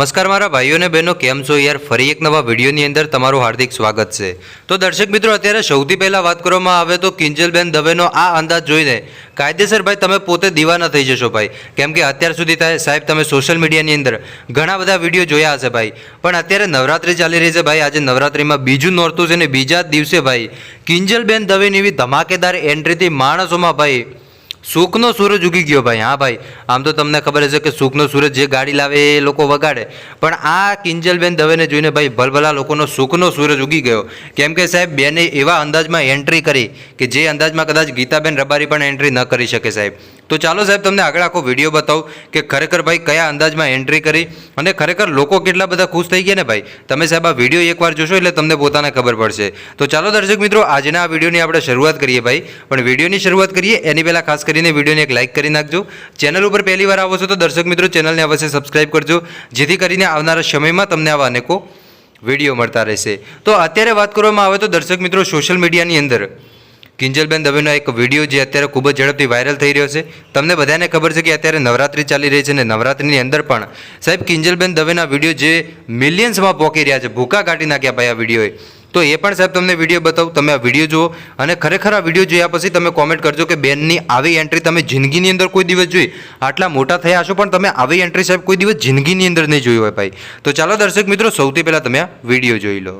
નમસ્કાર મારા ભાઈઓ અને બહેનો, કેમ છો યાર? ફરી એક નવા વિડીયોની અંદર તમારું હાર્દિક સ્વાગત છે. તો દર્શક મિત્રો, અત્યારે સૌથી પહેલાં વાત કરવામાં આવે તો કિંજલબેન દવેનો આ અંદાજ જોઈને કાયદેસર ભાઈ તમે પોતે દીવાના થઈ જશો ભાઈ. કેમ કે અત્યાર સુધી થાય સાહેબ તમે સોશિયલ મીડિયાની અંદર ઘણા બધા વીડિયો જોયા હશે ભાઈ. પણ અત્યારે નવરાત્રિ ચાલી રહી છે ભાઈ. આજે નવરાત્રિમાં બીજું નોરતું છે ને બીજા જ દિવસે ભાઈ કિંજલબેન દવેની એવી ધમાકેદાર એન્ટ્રીથી માણસોમાં ભાઈ સુખનો સૂરજ ઉગી ગયો ભાઈ. હા ભાઈ, આમ તો તમને ખબર હશે કે સુખનો સૂરજ જે ગાડી લાવે એ લોકો વગાડે. પણ આ કિંજલબેન દવેને જોઈને ભાઈ ભલભલા લોકોનો સુખનો સૂરજ ઉગી ગયો. કેમ કે સાહેબ, બેને એવા અંદાજમાં એન્ટ્રી કરી કે જે અંદાજમાં કદાચ ગીતાબેન રબારી પણ એન્ટ્રી ન કરી શકે સાહેબ. તો ચાલો સાહેબ, તમને આગળ આખો વીડિયો બતાવું કે ખરેખર ભાઈ કયા અંદાજમાં એન્ટ્રી કરી અને ખરેખર લોકો કેટલા બધા ખુશ થઈ ગયા ને ભાઈ? તમે સાહેબ, આ વીડિયો એકવાર જોશો એટલે તમને પોતાને ખબર પડશે. તો ચાલો દર્શક મિત્રો આજના આ વિડીયોની આપણે શરૂઆત કરીએ ભાઈ. પણ વિડીયોની શરૂઆત કરીએ, એની પહેલાં ખાસ કરીને વિડીયોને એક લાઇક કરી નાખજો. ચેનલ ઉપર પહેલી વાર આવો છો તો દર્શક મિત્રો ચેનલને અવશ્ય સબસ્ક્રાઇબ કરજો, જેથી કરીને આવનારા સમયમાં તમને આવા અનેકો વીડિયો મળતા રહેશે. તો અત્યારે વાત કરવામાં આવે તો દર્શક મિત્રો સોશિયલ મીડિયાની અંદર કિંજલબેન દવેનો એક વીડિયો જે અત્યારે ખૂબ જ ઝડપથી વાયરલ થઈ રહ્યો છે. તમને બધાને ખબર છે કે અત્યારે નવરાત્રિ ચાલી રહી છે અને નવરાત્રિની અંદર પણ સાહેબ કિંજલબેન દવેના વીડિયો જે મિલિયન્સમાં પોકી રહ્યા છે, ભૂકા કાઢી નાખ્યા ભાઈ આ વિડીયોએ. તો એ પણ સાહેબ તમને વીડિયો બતાવું, તમે આ વીડિયો જુઓ અને ખરેખર આ વીડિયો જોયા પછી તમે કોમેન્ટ કરજો કે બેનની આવી એન્ટ્રી તમે જિંદગીની અંદર કોઈ દિવસ જોઈ. આટલા મોટા થયા હશો પણ તમે આવી એન્ટ્રી સાહેબ કોઈ દિવસ જિંદગીની અંદર નહીં જોઈ હોય ભાઈ. તો ચાલો દર્શક મિત્રો, સૌથી પહેલાં તમે આ વીડિયો જોઈ લો.